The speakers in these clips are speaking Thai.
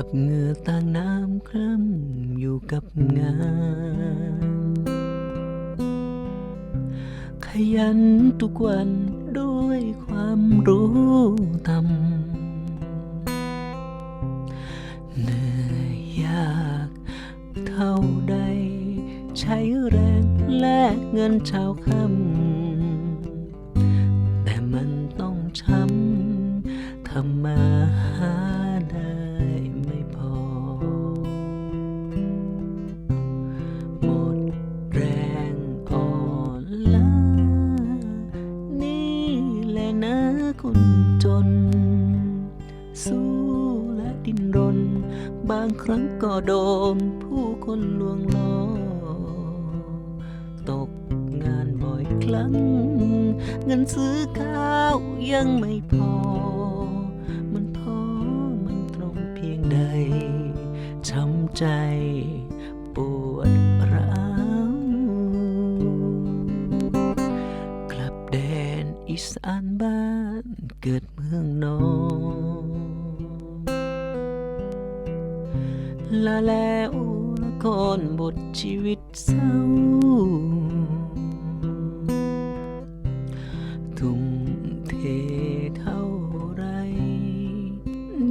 อาบเหงื่อต่างน้ำคร่ำอยู่กับงาน ขยันทุกวันด้วยความรู้ทำเหนื่อยยากเท่าใด ใช้แรงแลกเงินชาวคำแต่มันต้องช้ำทำมาหาได้ คนจน สู้และดิ้นรน บางครั้งก็โดนผู้คนลวงล้อตกงานบ่อยครั้ง เงินซื้อข้าวยังไม่พอ มันท้อมันตรงเพียงใดช้ำใจปวดร้าว สานบ้านเกิดเมืองนอนลาแล้วละครบทชีวิตเศร้าทุ่มเทเท่าไร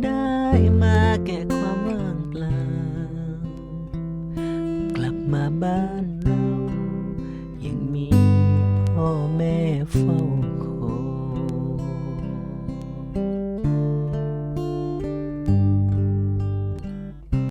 ได้มาแก่ความว่างเปล่า กลับมาบ้านเรา ยังมีพ่อแม่เฝ้า